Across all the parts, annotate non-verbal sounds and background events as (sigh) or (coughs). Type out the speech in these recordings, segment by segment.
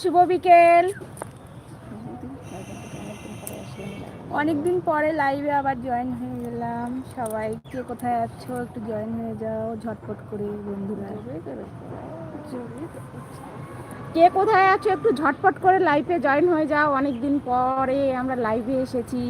শুভ বিকেল। অনেকদিন পরে লাইভে আবার জয়েন হয়ে গেলাম। সবাই কে কোথায় আছো? একটু জয়েন হয়ে যাও, ঝটপট করে বন্ধুরা। কে কোথায় আছো? একটু ঝটপট করে লাইভে জয়েন হয়ে যাও। অনেকদিন পরে আমরা লাইভে এসেছি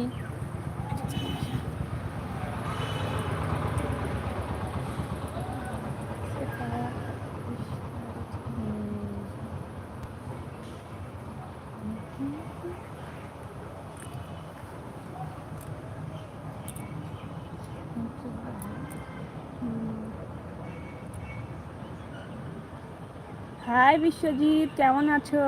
হাই বিশ্বজিৎ কেমন আছো?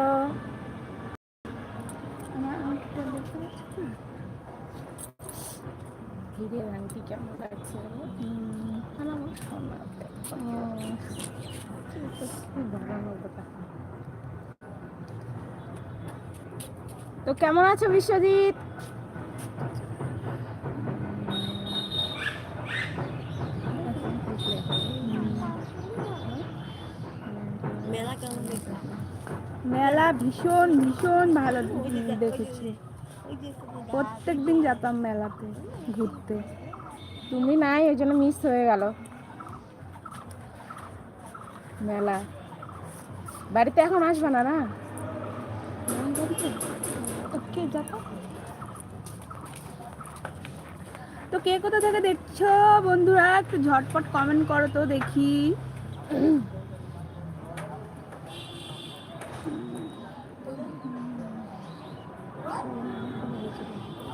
আংটি কেমন লাগছে? তো কেমন আছো বিশ্বজিৎ মেলা কেমন দেখছ মেলা ভীষণ ভীষণ ভালো দেখেছি। প্রত্যেক দিন যেতাম মেলাতে ঘুরতে। তুমি নাই ওই জন্য মিস হয়ে গেল। মেলা। বাড়িতে এখন আসবে না না? তো কে কোথা থেকে দেখছ বন্ধুরা? একটু ঝটপট কমেন্ট করো তো দেখি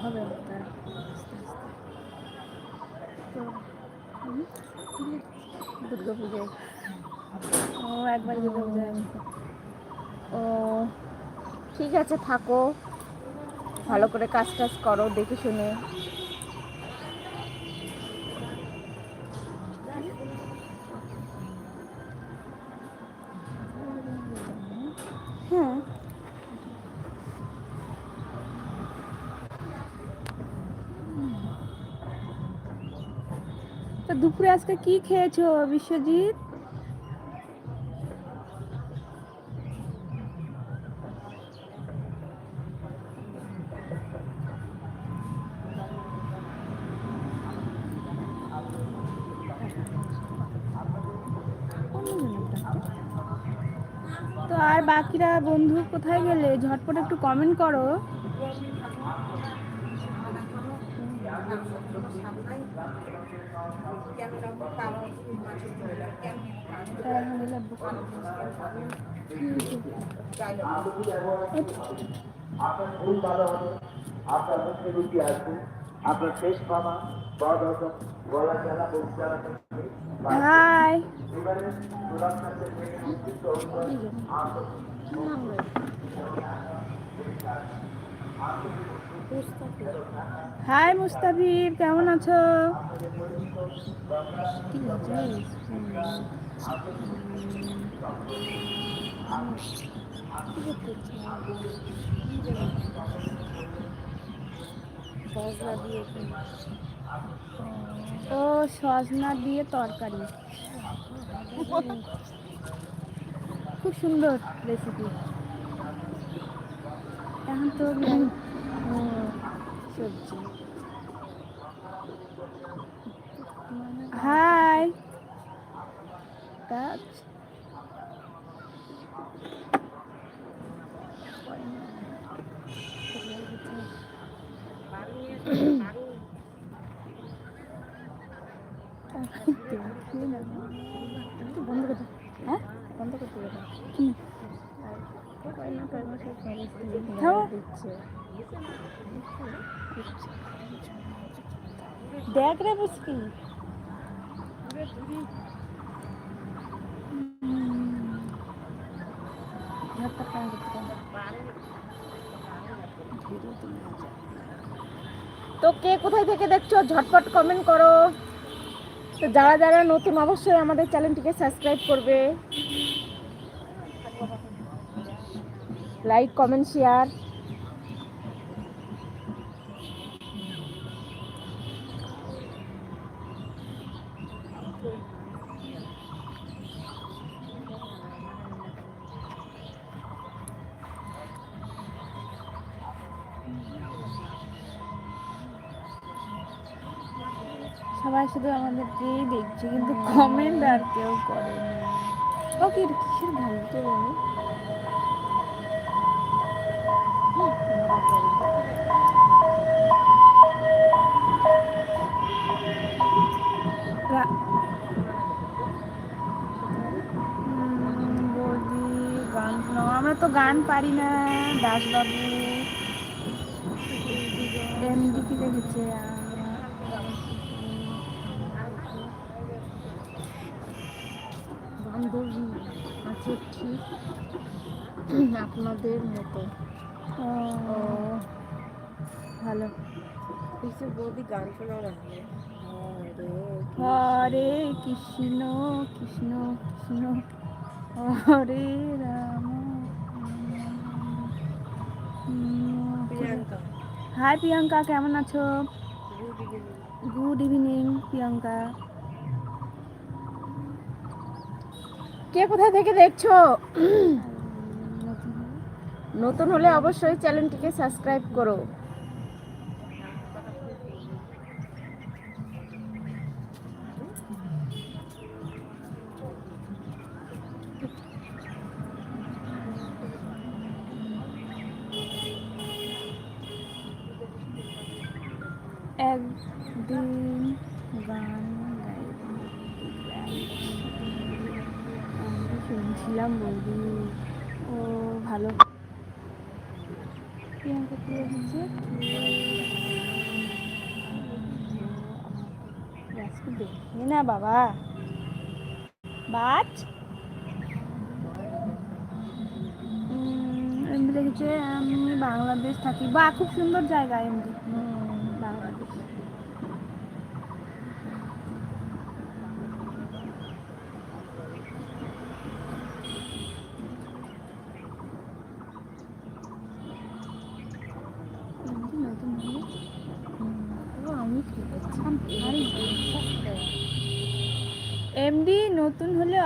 হবে তার তো দুর্গা পুজোয় ও একবার দুর্গা পুজোয় ও ঠিক আছে থাকো। ভালো করে কাজ টাজ করো, দেখে শুনে। হ্যাঁ তো দুপুরে আজকে কি খেয়েছো বিশ্বজিৎ? বন্ধু কোথায় গেলে? ঝটপট একটু কমেন্ট করো। আপনার ভুল ভালো হবে আপনার মুখে রুটি আসবে আপনার শেষ খাওয়া বড় হজম গলা বুক হাই হাই মুস্তাফির কেমন আছো? ও সজনা দিয়ে তরকারি। খুব সুন্দর রেসিপি এখন তো সবজি। হাই। (coughs) বন্ধ করে বন্ধ করতে হবে কি দেখ রে বুঝকি তো কে কোথায় থেকে দেখছ? ঝটপট কমেন্ট করো। তো যারা যারা নতুন, অবশ্যই আমাদের চ্যানেলটিকে সাবস্ক্রাইব করবে। লাইক কমেন্ট শেয়ার সবাই শুধু আমার দেখছে কিন্তু কমেন্ট আর কেউ করে না ও কি এটা কিসের গান তো বলো রা- উম, বৌদি গান শোনাও। আমরা তো গান পারি না দাসবাবু এমডি কি দেখেছে বান্ধবী আছে ঠিক আপনাদের মতো। ও ভালো। কিছু বৌদি গান শোনাও না? হরে কৃষ্ণ। কৃষ্ণ কৃষ্ণ হরে রাম। প্রিয়াঙ্কা। হাই প্রিয়াঙ্কা কেমন আছো? Good evening Priyanka. কে কোথা থেকে দেখছ? নতুন হলে অবশ্যই চ্যানেলটিকে সাবস্ক্রাইব করো। দেখি না বাবা। বাচ এমনি দেখেছে আমি বাংলাদেশ থাকি। বা খুব সুন্দর জায়গা এমনি বাংলাদেশ এমনি নতুন হলে ও আমি এমডি নতুন হলে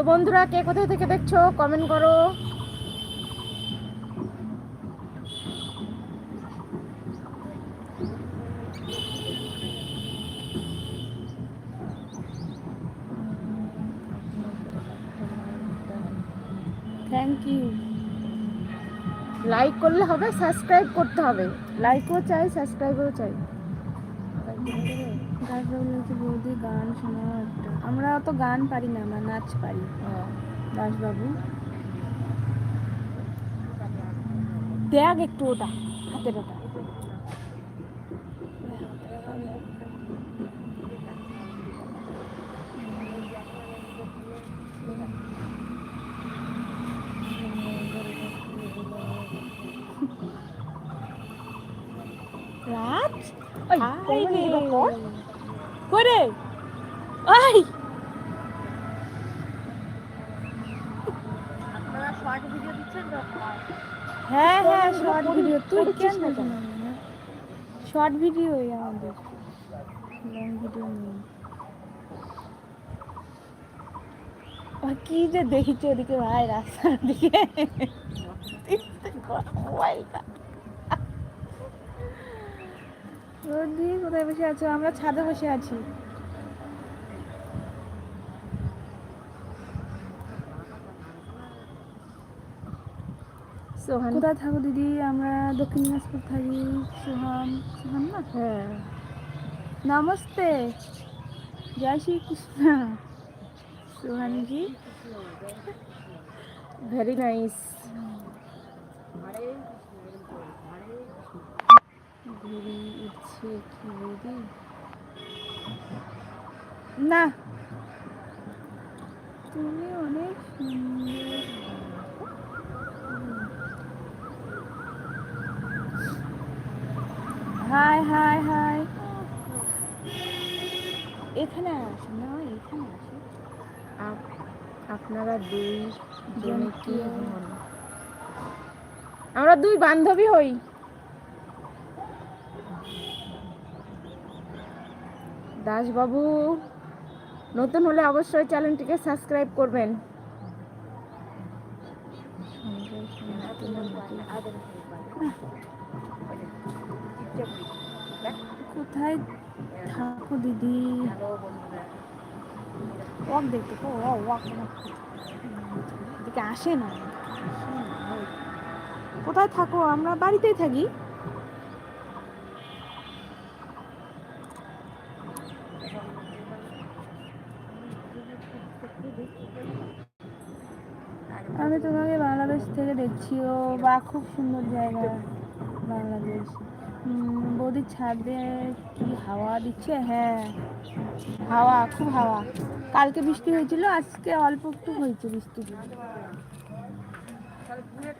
তো বন্ধুরা, কে কোথায় থেকে দেখছ? কমেন্ট করো। থ্যাংক ইউ লাইক করলে হবে সাবস্ক্রাইব করতে হবে। লাইকও চাই সাবস্ক্রাইবও চাই। বৌদি গান শোনাও একটা। আমরা অত গান পারি না আমরা নাচ পারি। দাসবাবু। দেখ একটু ওটা হাতের ওটা। রাজ? ওই করে ওই আপনারা শর্ট ভিডিও দিচ্ছেন তো হ্যাঁ হ্যাঁ শর্ট ভিডিও তুই কেন শর্ট ভিডিওই আমাদের। লং ভিডিও নেই। কি যে দেখিছে ওদিকে ভাই রাস্তার দিকে? মোবাইলটা দিয়ে কোথায় বসে আছো? আমরা ছাদে বসে আছি। সোহান। কোথায় থাকো দিদি? আমরা দক্ষিণ দিনাজপুর থাকি। সোহাম সোহাম না? হ্যাঁ। নমস্তে। জয় শ্রী কৃষ্ণ সোহানজি। ভেরি নাইস ঘুরি কি না। তুমি অনেক সুন্দর। হাই হাই হাই এখানে আসে না এখানে আসে আপ- আপনারা দুই জনে কি হন আমরা দুই বান্ধবী হই। দাসবাবু নতুন হলে অবশ্যই চ্যানেলটিকে সাবস্ক্রাইব করবেন। কোথায় থাকো দিদি? ওয়াক দেখতে তো ওয়াক এদিকে আসে না। কোথায় থাকো? আমরা বাড়িতেই থাকি। আমি তোমাকে বাংলাদেশ থেকে দেখছি। ও, বা খুব সুন্দর জায়গা বাংলাদেশ। বৌদির ছাদে কি হাওয়া দিচ্ছে? হ্যাঁ হাওয়া খুব হাওয়া। কালকে বৃষ্টি হয়েছিল আজকে অল্প একটু হয়েছে বৃষ্টি।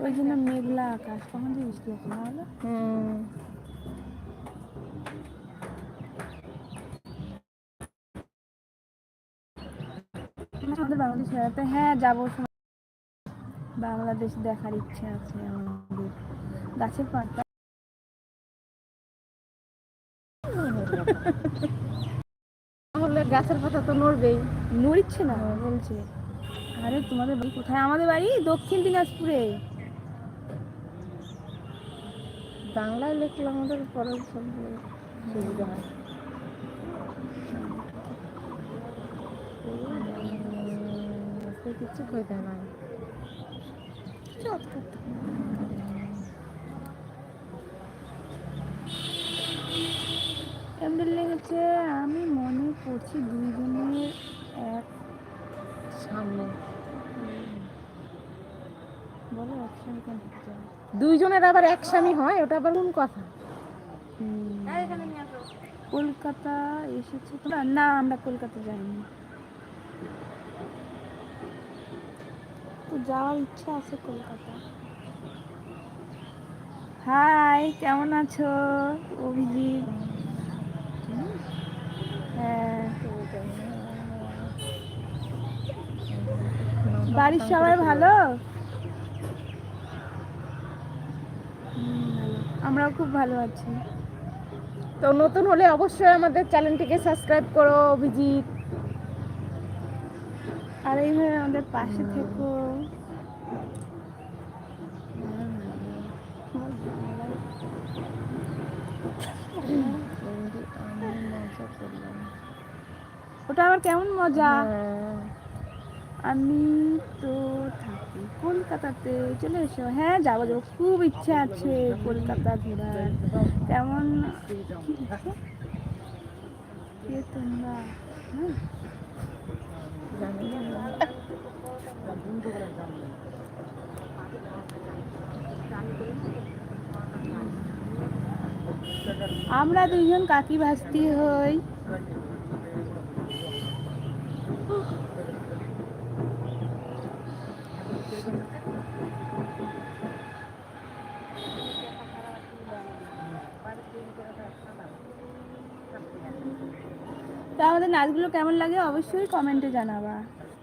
ওই জন্য মেঘলা আকাশ। কখন যে বৃষ্টি হচ্ছে না হুম। আমাদের বাংলাদেশ বেড়াতে হ্যাঁ যাব। বাংলাদেশ দেখার ইচ্ছে আছে আমাদের। গাছের পাতা। তাহলে গাছের পাতা তো নড়বেই নড়িচ্ছে না বলছে আরে তোমাদের বাড়ি কোথায় আমাদের বাড়ি দক্ষিণ দিনাজপুরে বাংলায় লিখলে আমাদের পরে সব সুবিধা হয় কিচ্ছু খাইতে নাই এমনি লেগেছে। আমি মনে করছি দুইজনের এক সামনে। বলো একসঙ্গে কেন দুইজনের আবার এক স্বামী হয় ওটা আবার কোন কথা? কলকাতা এসেছে তো? না আমরা কলকাতা যাইনি। তো যাওয়ার ইচ্ছা আছে কলকাতা। হাই কেমন আছো? অভিজিৎ। বাড়ির সবাই ভালো? আমরাও খুব ভালো আছি। তো নতুন হলে অবশ্যই আমাদের চ্যানেলটিকে সাবস্ক্রাইব করো অভিজিৎ। আর এইভাবে আমাদের পাশে থেকো। ওটা আবার কেমন মজা? হ্যাঁ। আমি তো থাকি কলকাতাতে, চলে এসো। হ্যাঁ যাব যাব। খুব ইচ্ছা আছে কলকাতা ঘোরার। লিখছো? তোমরা? হ্যাঁ। আমরা দুইজন কাকি ভাস্তি হই। নাচগুলো কেমন লাগে অবশ্যই কমেন্টে জানাবা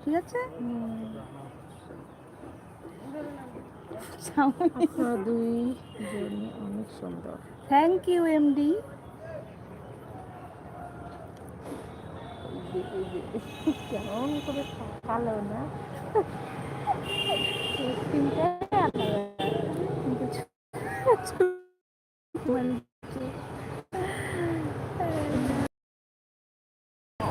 ঠিক আছে? দুই অনেক সুন্দর। থ্যাংক ইউ এমডি কেমন করে ভালো না?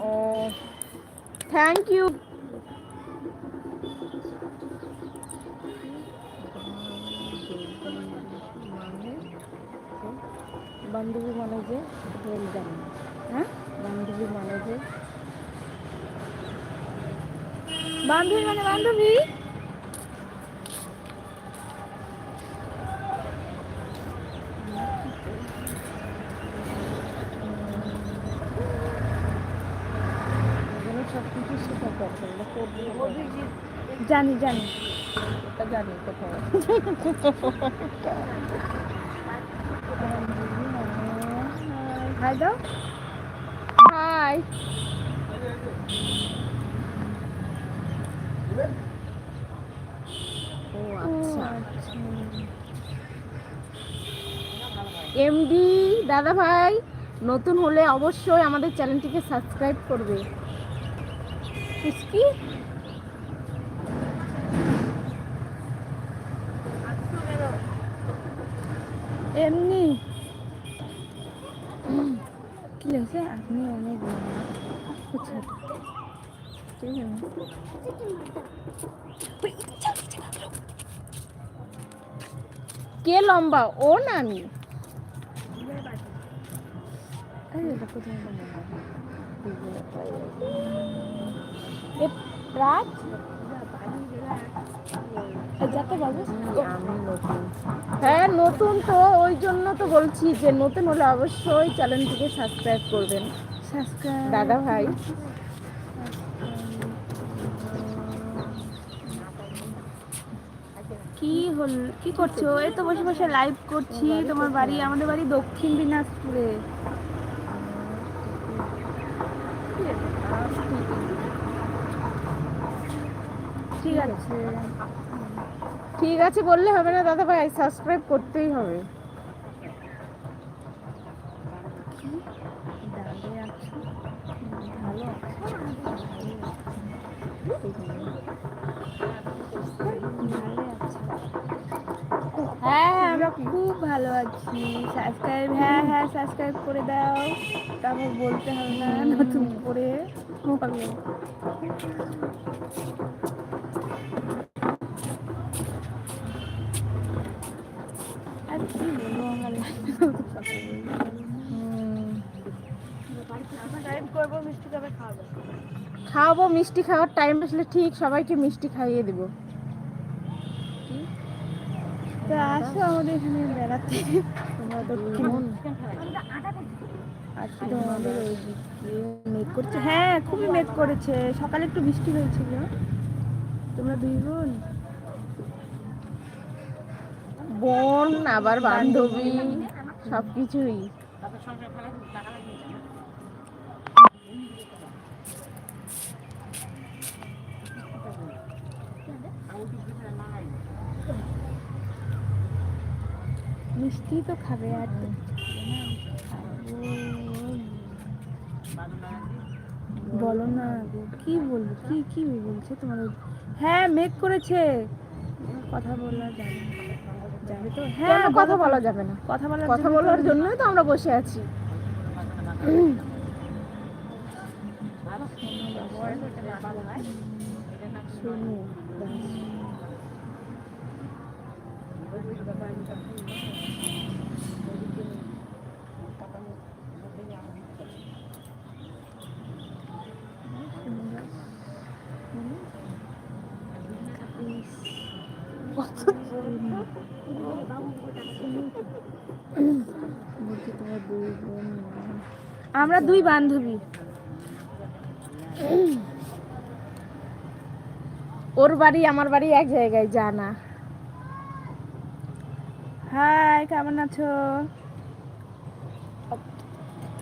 ও থ্যাংক ইউ বান্ধবী মানে যে জানি হ্যাঁ? বান্ধবী মানে যে বান্ধবী মানে বান্ধবী এখানে সব কিছু শেখা পছন্দ করব জানি। জানি জানি কোথাও হাই দাও। হাই। আচ্ছা। এমডি দাদা ভাই নতুন হলে অবশ্যই আমাদের চ্যানেলটিকে সাবস্ক্রাইব করবে। কি? এমনি। কি লাগছে? আপনি অনেক আচ্ছা। কে লম্বা? ও না আমি। রাত যাতে বাবু হ্যাঁ নতুন তো ওই জন্য তো বলছি যে নতুন হলে অবশ্যই চ্যানেলটিকে সাবস্ক্রাইব করবেন। দাদা ভাই। কি হল কি করছ? এই তো বসে বসে লাইভ করছি। তোমার বাড়ি আমাদের বাড়ি দক্ষিণ দিনাজপুরে। আছে ঠিক আছে বললে হবে না দাদা ভাই সাবস্ক্রাইব করতেই হবে। হ্যাঁ আমরা খুব ভালো আছি। সাবস্ক্রাইব হ্যাঁ হ্যাঁ সাবস্ক্রাইব করে দাও। তারপর বলতে হবে না নতুন করে বলো আর কি বলব আমার সাবস্ক্রাইব করব মিষ্টি কবে খাওয়াবো মিষ্টি খাওয়ার টাইম আসলে ঠিক সবাইকে মিষ্টি খাইয়ে দেবো। তো আসো আমাদের এখানে বেড়াতে। তোমরা আজকে তো আমাদের ওই মেঘ করছে? হ্যাঁ খুবই মেঘ করেছে। সকালে একটু বৃষ্টি হয়েছিল। তোমরা দুই বোন? বোন আবার বান্ধবী। সব কিছুই মিষ্টি তো খাবে আর বলো না, কি বলব? কি কি বলছে তোমার হ্যাঁ মেঘ করেছে। কথা বলা যাবে না। যাবে তো? হ্যাঁ কথা বলা যাবে না? কথা বলার কথা বলার জন্যই তো আমরা বসে আছি। শোনো আমরা দুই বান্ধবী। ওর বাড়ি আমার বাড়ি এক জায়গায় জানা। হাই কেমন আছো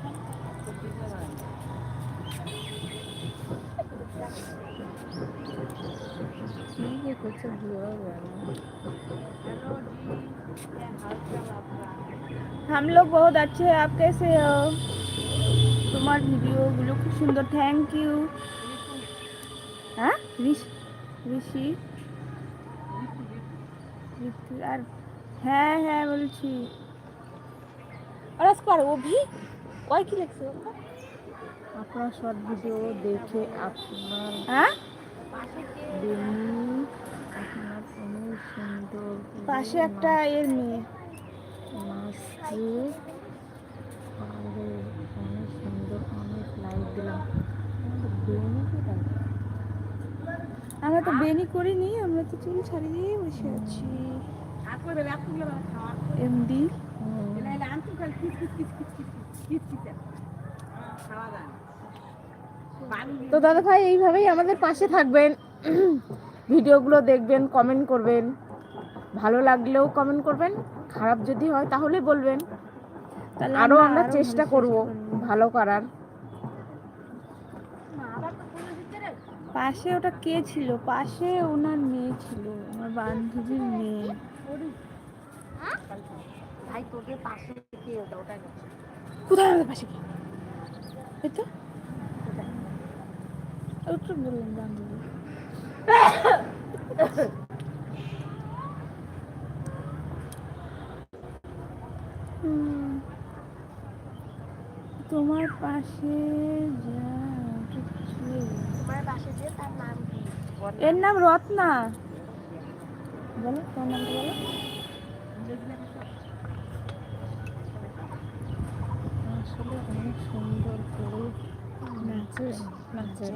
কি যে করছে বুঝা যায় না। हम लोग बहुत अच्छे हैं आप कैसे हो তোমার ভিডিওগুলো খুব সুন্দর থ্যাংক ইউ হ্যাঁ ঋষি ঋষি ঋষি আর হ্যাঁ হ্যাঁ বলছি और उसको वो भी ওই কি লিখছে আপনার শর্ট ভিডিও দেখে আপনার হ্যাঁ পাশে একটা এর মেয়ে। অনেক দিলাম। আমরা তো বেনি করিনি আমরা তো চুল ছাড়িয়ে দিয়ে বসে আছি। এমডি তো দাদা ভাই এইভাবেই আমাদের পাশে থাকবেন। ভিডিওগুলো দেখবেন কমেন্ট করবেন। ভালো লাগলেও কমেন্ট করবেন খারাপ যদি হয় তাহলে বলবেন। তাহলে আরও আমরা চেষ্টা করব। ভালো করার। পাশে ওটা কে ছিল? পাশে ওনার মেয়ে ছিল আমার বান্ধবীর মেয়ে। ভাই তোদের পাশে কে ওটা ওটা কোথায় আমাদের পাশে কে? এই তো। ওটা বললাম বান্ধবী। (laughs) তোমার পাশে তোমার পাশে যে তার নাম কি? এর নাম রত্না। বলো তোমার নামটা বলো। অনেক সুন্দর করে নাচে নাচে।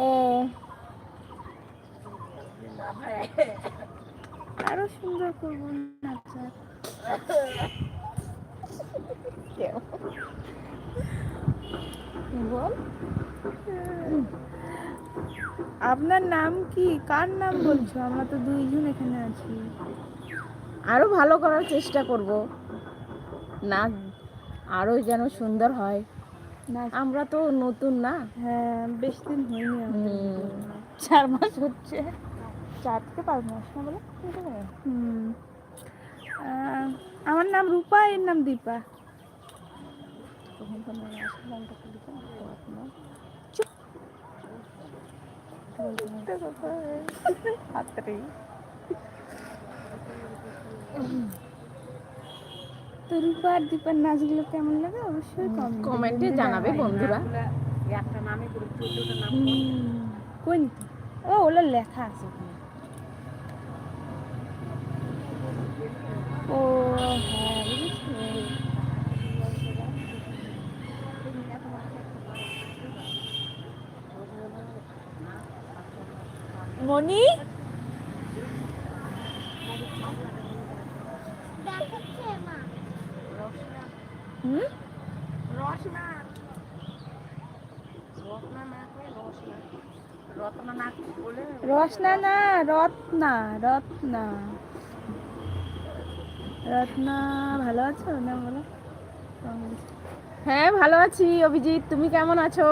ও। আরও সুন্দর করব নাচা। বল। আপনার নাম কি? কার নাম বলছো? আমরা তো দুইজন এখানে আছি। আরও ভালো করার চেষ্টা করব। না আরও যেন সুন্দর হয়। না। আমরা তো নতুন না। হ্যাঁ বেশি দিন হয়নি। চার মাস হচ্ছে। চার থেকে পাঁচ মাস না বলো? হুম। আমার নাম রূপা এর নাম দীপা। তো রূপা আর দীপার নাচগুলো কেমন লাগে? অবশ্যই কমেন্টে জানাবে বন্ধুরা। কই নি তো? ও ওগুলো লেখা আছে ও হ্যাঁ। মনি রসনা না, রত্না রত্না। রত্না, ভালো আছো? না বলো হ্যাঁ ভালো আছি। অভিজিৎ, তুমি কেমন আছো?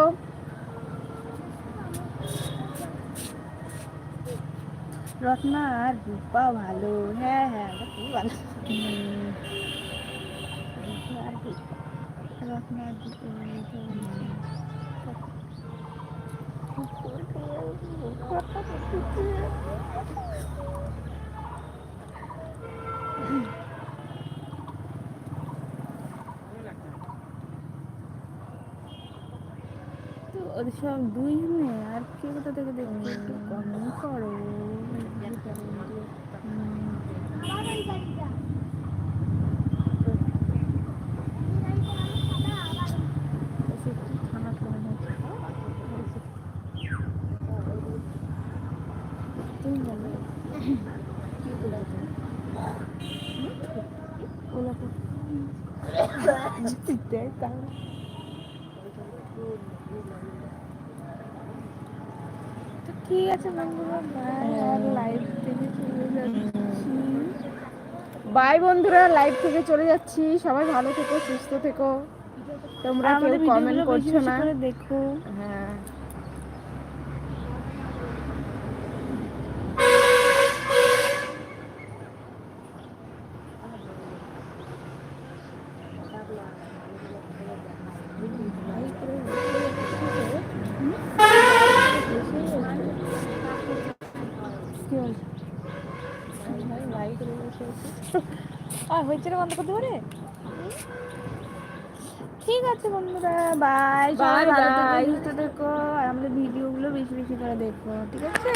রত্না আর রূপা ভালো হ্যাঁ হ্যাঁ ওরা খুব ভালো রত্না আর রূপা তো ওদের সব দুই মেয়ে আর কে কোথা থেকে দেখব? একটু কমই করো হুম। এসে কি খানা খাওয়া হচ্ছে? তুমি বলো কি করবে তুমি? হুম? গোলাপি। যদি দেয় তাহলে তো ঠিক আছে বন্ধুরা বাই বাই বন্ধুরা লাইভ থেকে চলে যাচ্ছি। সবাই ভালো থেকো সুস্থ থেকো। তোমরা কেউ কমেন্ট করছ না। দেখো। হ্যাঁ কি বলছো? আর হয়েছে রে বন্ধ করতে পারে ঠিক আছে বন্ধুরা বাই সবাই বাই ভালো থেকো সুস্থ থেকো আর আমাদের ভিডিওগুলো বেশি বেশি করে দেখো ঠিক আছে?